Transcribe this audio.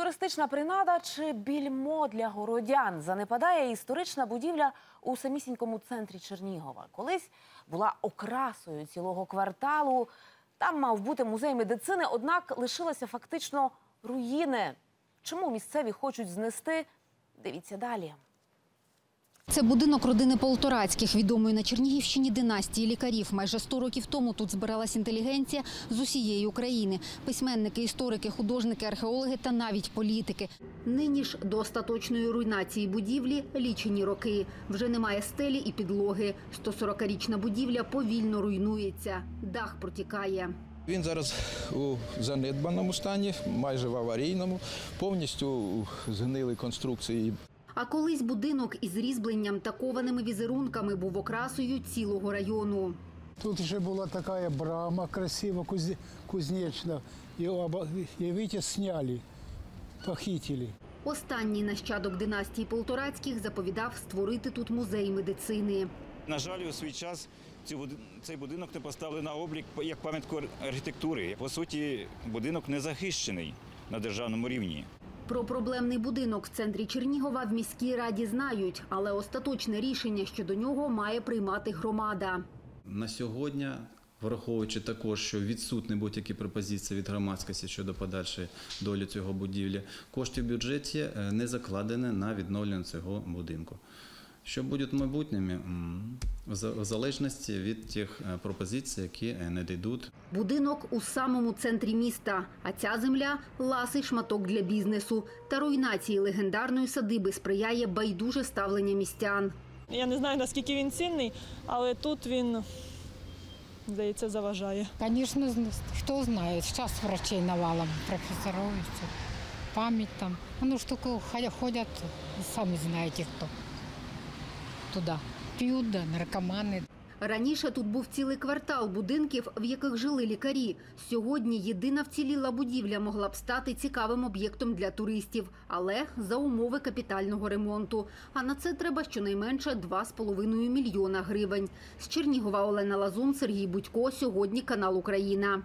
Туристична принада чи більмо для городян занепадає історична будівля у самісінькому центрі Чернігова. Колись була окрасою цілого кварталу. Там мав бути музей медицини, однак лишилися фактично руїни. Чому місцеві хочуть знести? Дивіться далі. Це будинок родини Полторацьких, відомої на Чернігівщині династії лікарів. Майже 100 років тому тут збиралась інтелігенція з усієї України. Письменники, історики, художники, археологи та навіть політики. Нині ж до остаточної руйнації будівлі лічені роки. Вже немає стелі і підлоги. 140-річна будівля повільно руйнується. Дах протікає. Він зараз у занедбаному стані, майже в аварійному, повністю згнили конструкції. А колись будинок із різьбленням та кованими візерунками був окрасою цілого району. Тут же была такая брама кузнечная. Ее, оба- сняли, похитили. Останній нащадок династії Полторацьких заповідав створити тут музей медицини. На жаль, у свій час цей будинок не поставили на облік як пам'ятку архітектури. По суті, будинок не захищений на державному рівні. Про проблемний будинок в центрі Чернігова в міській раді знають, але остаточне рішення щодо нього має приймати громада. На сьогодні, враховуючи також, що відсутні будь-які пропозиції від громадськості щодо подальшої долі цього будівлі, кошти в бюджеті е, не закладені на відновлення цього будинку. Що буде в майбутньому, в залежності від тих е, пропозицій, які е, надійдуть Будинок у самому центрі міста, а ця земля ласий шматок для бізнесу. Та руйнації легендарної садиби сприяє байдуже ставлення містян. Я не знаю, наскільки він цінний, але тут він, здається, заважає. Конечно, зн- кто знает. Сейчас врачей навалом, профессоров. Память там. Ну, что ходят, ходят, сами знаете кто. Туда. Пьют, да, наркоманы. Раніше тут був цілий квартал будинків, в яких жили лікарі. Сьогодні єдина вціліла будівля могла б стати цікавим об'єктом для туристів, але за умови капітального ремонту. А на це треба щонайменше 2,5 мільйона гривень. З Чернігова Олена Лазун, Сергій Будько. Сьогодні канал Україна.